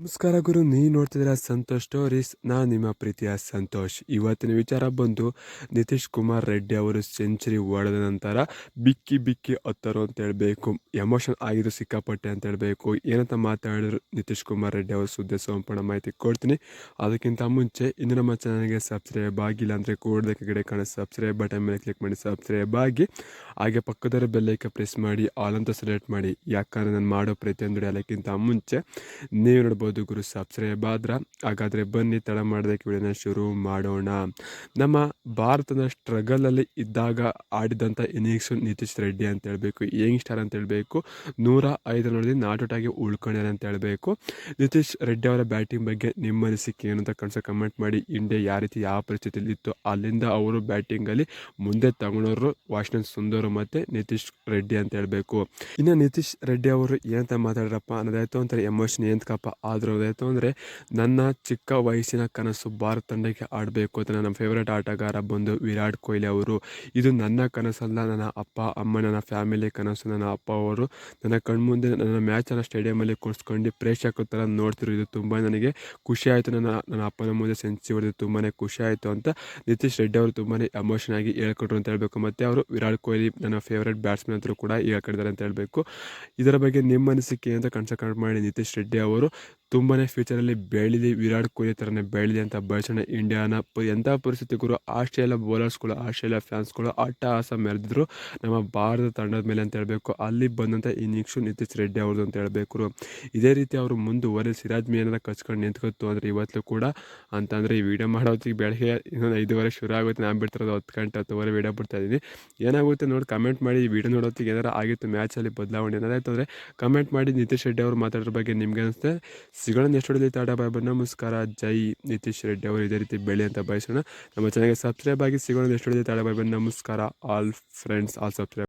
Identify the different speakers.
Speaker 1: ನಮಸ್ಕಾರ ಗುರು ನೀ ನೋಡ್ತಿದ್ರೆ ಸಂತೋಷ್ ಸ್ಟೋರೀಸ್. ನಾನು ನಿಮ್ಮ ಪ್ರೀತಿಯ ಸಂತೋಷ್. ಇವತ್ತಿನ ವಿಚಾರ ಬಂದು ನಿತೀಶ್ ಕುಮಾರ್ ರೆಡ್ಡಿ ಅವರು ಸೆಂಚುರಿ ಹೊಡೆದ ನಂತರ ಬಿಕ್ಕಿ ಬಿಕ್ಕಿ ಹತ್ತರು ಅಂತ ಹೇಳಬೇಕು. ಎಮೋಷನ್ ಆಗಿದ್ದು ಸಿಕ್ಕಾಪಟ್ಟೆ ಅಂತ ಹೇಳಬೇಕು. ಏನಂತ ಮಾತಾಡಿದ್ರು ನಿತೀಶ್ ಕುಮಾರ್ ರೆಡ್ಡಿ ಅವರು ಸುದ್ದಿ ಸಂಪೂರ್ಣ ಮಾಹಿತಿ ಕೊಡ್ತೀನಿ. ಅದಕ್ಕಿಂತ ಮುಂಚೆ ಇನ್ನು ನಮ್ಮ ಚಾನಲ್ಗೆ ಸಬ್ಸ್ಕ್ರೈಬ್ ಆಗಿಲ್ಲ ಅಂದರೆ ಕೂಡದಕ್ಕೆ ಗಿಡ ಕಾಣೋ ಸಬ್ಸ್ಕ್ರೈಬ್ ಬಟನ್ ಮೇಲೆ ಕ್ಲಿಕ್ ಮಾಡಿ ಸಬ್ಸ್ಕ್ರೈಬ್ ಆಗಿ. ಹಾಗೆ ಪಕ್ಕದರ ಬೆಲ್ಲೈಕ ಪ್ರೆಸ್ ಮಾಡಿ, ಆಲ್ ಅಂತ ಸೆಲೆಕ್ಟ್ ಮಾಡಿ. ಯಾಕಂದರೆ ನಾನು ಮಾಡೋ ಪ್ರತಿಯೊಂದು ಅದಕ್ಕಿಂತ ಮುಂಚೆ ನೀವು ನೋಡ್ಬೋದು ಗುರು ಸಬ್ಸ್ಕ್ರೈಬ್ ಆದ್ರೆ ಹಾಗಾದರೆ ಬನ್ನಿ, ತಡ ಮಾಡೋದಕ್ಕೆ ವಿಡಿಯೋನ ಶುರು ಮಾಡೋಣ. ನಮ್ಮ ಭಾರತದ ಸ್ಟ್ರಗಲಲ್ಲಿ ಇದ್ದಾಗ ಆಡಿದಂಥ ಇನ್ನಿಂಗ್ಸು ನಿತೀಶ್ ರೆಡ್ಡಿ ಅಂತ ಹೇಳಬೇಕು. ಯಂಗ್ ಸ್ಟಾರ್ ಅಂತ ಹೇಳಬೇಕು. ನೂರ ಐದು ಔಟ್ ಆಗಿ ಉಲ್ಕೊಂಡಿರ ಅಂತ ಹೇಳಬೇಕು. ನಿತೀಶ್ ರೆಡ್ಡಿ ಅವರ ಬ್ಯಾಟಿಂಗ್ ಬಗ್ಗೆ ನಿಮ್ಮ ಅನಿಸಿಕೆ ಏನು ಅಂತ ಕನ್ಸ ಕಮೆಂಟ್ ಮಾಡಿ. ಇಂಡಿಯಾ ಯಾವ ರೀತಿ, ಯಾವ ಪರಿಸ್ಥಿತಿಯಲ್ಲಿ ಇತ್ತು, ಅಲ್ಲಿಂದ ಅವರು ಬ್ಯಾಟಿಂಗಲ್ಲಿ ಮುಂದೆ ತಗೊಂಡವರು ವಾಷಿಂಗ್ಟನ್ ಸುಂದರ್ ಮತ್ತು ನಿತೀಶ್ ರೆಡ್ಡಿ ಅಂತ ಹೇಳಬೇಕು. ಇನ್ನು ನಿತೀಶ್ ರೆಡ್ಡಿ ಅವರು ಏನಂತ ಮಾತಾಡ್ರಪ್ಪ ಅನ್ನೋದಾಯ್ತು. ಒಂಥರ ಎಮೋಷನ್ ಎಂತಕಪ್ಪ ಆದರೂ ಅಂದರೆ ನನ್ನ ಚಿಕ್ಕ ವಯಸ್ಸಿನ ಕನಸು ಭಾರತ ತಂಡಕ್ಕೆ ಆಡಬೇಕು ಅಂತ ನನ್ನ ಫೇವ್ರೇಟ್ ಆಟಗಾರ ಬಂದು ವಿರಾಟ್ ಕೊಹ್ಲಿ ಅವರು. ಇದು ನನ್ನ ಕನಸಲ್ಲ, ನನ್ನ ಅಪ್ಪ, ಅಮ್ಮ, ನನ್ನ ಫ್ಯಾಮಿಲಿ ಕನಸು, ನನ್ನ ಅಪ್ಪ ಅವರು ನನ್ನ ಕಣ್ಮುಂದೆ ನನ್ನ ಮ್ಯಾಚನ್ನು ಸ್ಟೇಡಿಯಮಲ್ಲಿ ಕೂರಿಸ್ಕೊಂಡು ಪ್ರೇಕ್ಷಕರು ಥರ ನೋಡ್ತಿರೋ ಇದು ತುಂಬ ನನಗೆ ಖುಷಿ ಆಯಿತು. ನನ್ನ ನನ್ನ ಅಪ್ಪನ ಮುಂದೆ ಸೆನ್ಸಿ ಹೊಡೆದು ತುಂಬಾ ಖುಷಿ ಆಯಿತು ಅಂತ ನಿತೀಶ್ ರೆಡ್ಡಿ ಅವರು ತುಂಬಾ ಎಮೋಷನ್ ಆಗಿ ಹೇಳ್ಕೊಟ್ರು ಅಂತ ಹೇಳಬೇಕು. ಮತ್ತು ಅವರು ವಿರಾಟ್ ಕೊಹ್ಲಿ ನನ್ನ ಫೇವ್ರೇಟ್ ಬ್ಯಾಟ್ಸ್ಮನ್ ಅಂತಲೂ ಕೂಡ ಹೇಳ್ಕೊಡ್ತಾರೆ ಅಂತ ಹೇಳಬೇಕು. ಇದರ ಬಗ್ಗೆ ನಿಮ್ಮ ಅನಿಸಿಕೆ ಅಂತ ಕನ್ಸಲ್ಟ್ ಮಾಡಿ. ನಿತೀಶ್ ರೆಡ್ಡಿ ಅವರು ತುಂಬಾ ಫ್ಯೂಚರಲ್ಲಿ ಬೆಳೀಲಿ ವಿರಾಟ್ ಕೊಹ್ಲಿ ಥರನೇ ಬೆಳೀಲಿ ಅಂತ ಬಯಸೋಣ ಇಂಡಿಯಾನ ಎಂಥ ಪರಿಸ್ಥಿತಿಗಳು ಆಸ್ಟ್ರೇಲಿಯಾ ಬೌಲರ್ಸ್ಗಳು ಆಸ್ಟ್ರೇಲಿಯಾ ಫ್ಯಾನ್ಸ್ಗಳು ಅಟ್ಟಹಾಸ ಮೆರೆದಿದ್ರು. ನಮ್ಮ ಭಾರತ ತಂಡದ ಮೇಲೆ ಅಂತ ಹೇಳಬೇಕು, ಅಲ್ಲಿ ಬಂದಂಥ ಇನ್ನಿಂಗ್ಸು ನಿತೀಶ್ ರೆಡ್ಡಿ ಅವ್ರದ್ದು ಅಂತ ಹೇಳಬೇಕು. ಇದೇ ರೀತಿ ಅವರು ಮುಂದುವರೆ ಸಿರಾಜ್ ಮೇನ ಕಚ್ಕೊಂಡು ನಿಂತ್ಕೊತ್ತು ಅಂದರೆ ಇವತ್ತು ಕೂಡ ಅಂತಂದರೆ ಈ ವಿಡಿಯೋ ಮಾಡೋತ್ತಿಗೆ ಬೆಳಗ್ಗೆ ಇನ್ನೊಂದು ಐದುವರೆ ಶುರು ಆಗುತ್ತೆ. ನಾನು ಬಿಡ್ತಿರೋದು ಹತ್ತು ಗಂಟೆ, ಹತ್ತುವರೆ ವಿಡಿಯೋ ಬಿಡ್ತಾ ಇದ್ದೀನಿ. ಏನಾಗುತ್ತೆ ನೋಡಿ ಕಮೆಂಟ್ ಮಾಡಿ ಈ ವಿಡಿಯೋ ನೋಡೋತ್ತಿಗೆ ಏನಾರು ಆಗಿತ್ತು ಮ್ಯಾಚಲ್ಲಿ ಬದಲಾವಣೆ ಏನಾರಾಯ್ತು ಅಂದರೆ ಕಮೆಂಟ್ ಮಾಡಿ ನಿತೀಶ್ ರೆಡ್ಡಿ ಅವರು ಮಾತಾಡೋ ಬಗ್ಗೆ ನಿಮ್ಗೆ ಅನಿಸುತ್ತೆ. ಸಿಗೋಣ. ನೆಕ್ಸ್ಟ್ ಹೊಡೆದಿ ತಾಡ ಬಾಯ್ ನಮಸ್ಕಾರ. ಜೈ ನಿತೀಶ್ ರೆಡ್ಡಿ ಅವರು. ಇದೇ ರೀತಿ ಬೆಳೆ ಅಂತ ಬಯಸೋಣ. ನಮ್ಮ ಚಾನಲ್ಗೆ ಸಬ್ಸ್ಕ್ರೈಬ್ ಆಗಿ ಸಿಗೋಣ. ನೆಕ್ಸ್ಟ್ ಹೊಡೆದಿ ತಾಡ ಬಾಯ್ ನಮಸ್ಕಾರ. All friends all subscribe